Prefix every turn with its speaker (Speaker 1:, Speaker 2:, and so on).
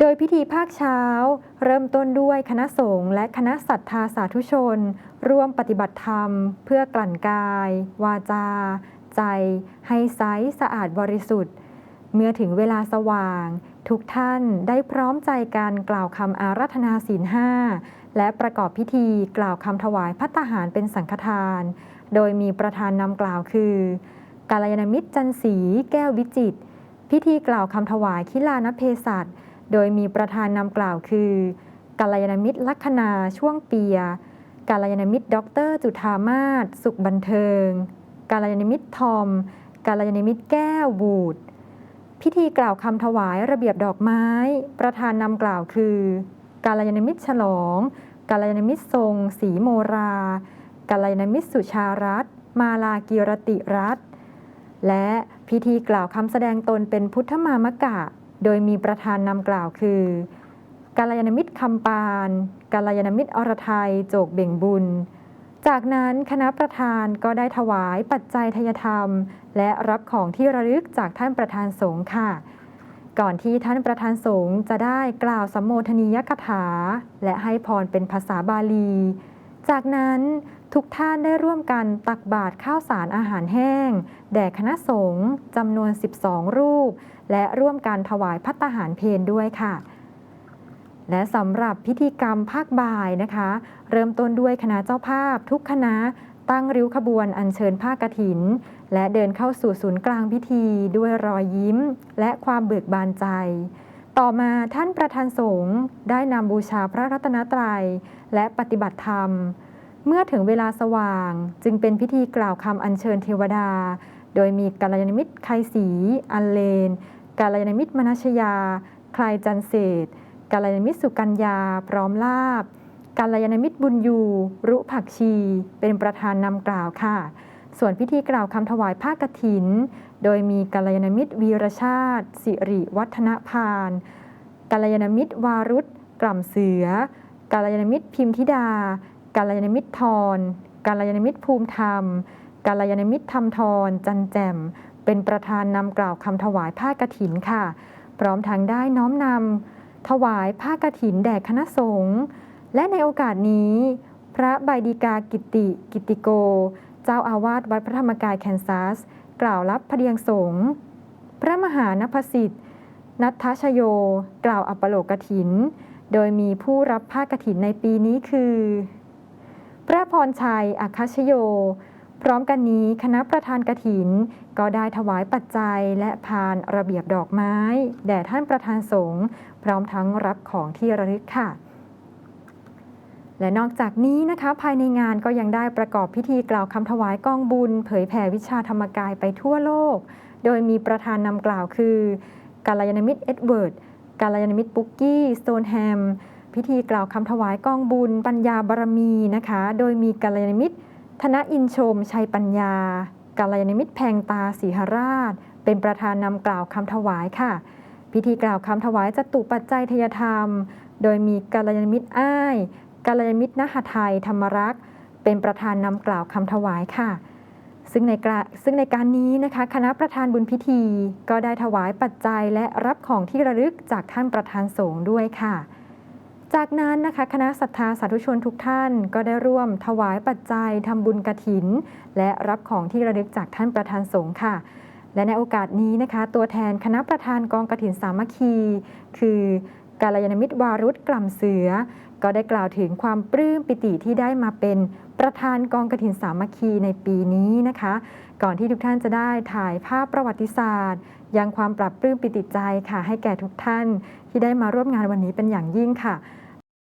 Speaker 1: โดยพิธีภาคเช้า เริ่มต้นด้วยคณะสงฆ์และคณะศรัทธาสาธุชน ร่วมปฏิบัติธรรม เพื่อกลั่นกาย วาจา ใจ ให้ใสสะอาดบริสุทธิ์ เมื่อถึงเวลาสว่าง ทุกท่านได้พร้อมใจการกล่าวคำอารัธนาศีลห้าและประกอบพิธีกล่าวคำถวายพัตหารเป็นสังฆทาน โดยมีประธานนำกล่าวคือกาลยานมิตรจันสีแก้ววิจิตพิธีกล่าวคำถวายคิลานเพศัต โดยมีประธานนำกล่าวคือกาลยานมิตรลัคนาช่วงเปียกาลยานมิตรด็อกเตอร์จุธามาศสุขบันเทิงกาลยานมิตรทอมกาลยานมิตรแก้วบูดพิธีกล่าวคำถวายระเบียบดอกไม้ ประธานนำกล่าวคือกาลยานมิตรฉลองกาลยานมิตรทรงศรีโมรากาลยานมิตรสุชารัตมาลากีรติรัตและพิธีกล่าวคำแสดงตนเป็นพุทธมามกะ โดยมีประธานนำกล่าวคือกาลยานมิตรคำปานกาลยานมิตรอรไทย โจกเบ่งบุญ จากนั้นคณะประธานก็ได้ถวายปัจจัยทยธรรม และรับของที่ระลึกจากท่านประธานสงฆ์ค่ะ ก่อนที่ท่านประธานสงฆ์จะได้กล่าวสัมโมทนียกถา และให้พรเป็นภาษาบาลี จากนั้นทุกท่านได้ร่วมกันตักบาตรข้าวสารอาหารแห้ง แด่คณะสงฆ์จำนวน 12 รูป และร่วมกันถวายพัตตาหารเพนด้วยค่ะ และสำหรับพิธีกรรมภาคบ่ายนะคะ เริ่มต้นด้วยคณะเจ้าภาพ ทุกคณะตั้งริ้วขบวนอัญเชิญผ้ากฐิน และเดินเข้าสู่ศูนย์กลางพิธีด้วยรอยยิ้ม และความเบิกบานใจ ต่อมาท่านประธานสงฆ์ได้นำบูชาพระรัตนตรัย และปฏิบัติธรรม เมื่อถึงเวลาสว่างจึงเป็นพิธีกล่าวคำอัญเชิญเทวดา โดยมีกัลยาณมิตรไคสี อันเลนกัลยาณมิตรมนัชยา คลายจันเศษกัลยาณมิตรสุกัญญา พร้อมลาบกัลยาณมิตรบุญยู รุผักชี เป็นประธานนำกล่าวค่ะ ส่วนพิธีกล่าวคำถวายผ้ากฐิน โดยมีกัลยาณมิตรวีรชาติ สิริวัฒนพานกัลยาณมิตรวารุษกล่ำเสือกัลยาณมิตรพิมธิดากัลยาณมิตรทรกัลยาณมิตรภูมิธรรมกัลยาณมิตรธรรมทรจันแจ่ม เป็นประธานนำกล่าวคำถวายผ้ากฐินค่ะ พร้อมทั้งได้น้อมนำถวายผ้ากฐินแด่คณะสงฆ์และในโอกาสนี้ พระใบดีกากิติกิติโก เจ้าอาวาสวัดพระธรรมกายแคนซัส กล่าวรับพเดียงสงฆ์พระมหานพสิทธิ์นัทชโย กล่าวอัปโลกถิน โดยมีผู้รับผ้ากฐินในปีนี้คือ พระพรชัยอัคชโย พร้อมกันนี้คณะประธานกฐิน ก็ได้ถวายปัจจัยและพานระเบียบดอกไม้ แด่ท่านประธานสงฆ์พร้อมทั้งรับของที่ระลึกค่ะ และนอกจากนี้นะคะภายในงานก็ยังได้ประกอบพิธีกล่าวคำถวายกองบุญ เผยแผ่วิชาธรรมกายไปทั่วโลก โดยมีประธานนำกล่าวคือกาลยานมิตรเอ็ดเวิร์ดกาลยานมิตรปุกกี้สโตนแฮมพิธีกล่าวคำถวายกองบุญ ปัญญาบารมีนะคะ โดยมีกาลยานมิตร ธนอินชม ชัยปัญญากาลยานมิตรแพงตาสีหราช เป็นประธานนำกล่าวคำถวายค่ะ พิธีกล่าวคำถวายจตุปัจจัยทยธรรม โดยมีกาลยานมิตรอ้าย กาลยมิตรนหไทยธรรมรักษ์เป็นประธานนำกล่าวคำถวายค่ะ ซึ่งในกซึ่งในการนี้นะคะ คณะประธานบุญพิธี ก็ได้ถวายปัจจัยและรับของที่ระลึกจากท่านประธานสงฆ์ด้วยค่ะ จากนั้นนะคะคณะศรัทธาสาธุชนทุกท่านก็ได้ร่วมถวายปัจจัยทำบุญกระถิน และรับของที่ระลึกจากท่านประธานสงฆ์ค่ะและในโอกาสนี้นะคะ ตัวแทนคณะประธานกองกระถินสามัคคี คือ กาลยานมิตรวารุษกล่ำเสือ ก็ได้กล่าวถึงความปลื้มปิติที่ได้มาเป็นประธานกองกระถินสามัคคีในปีนี้นะคะ ก่อนที่ทุกท่านจะได้ถ่ายภาพประวัติศาสตร์ ยังความปรับปลื้มปิติใจค่ะ ให้แก่ทุกท่านที่ได้มาร่วมงานวันนี้เป็นอย่างยิ่งค่ะ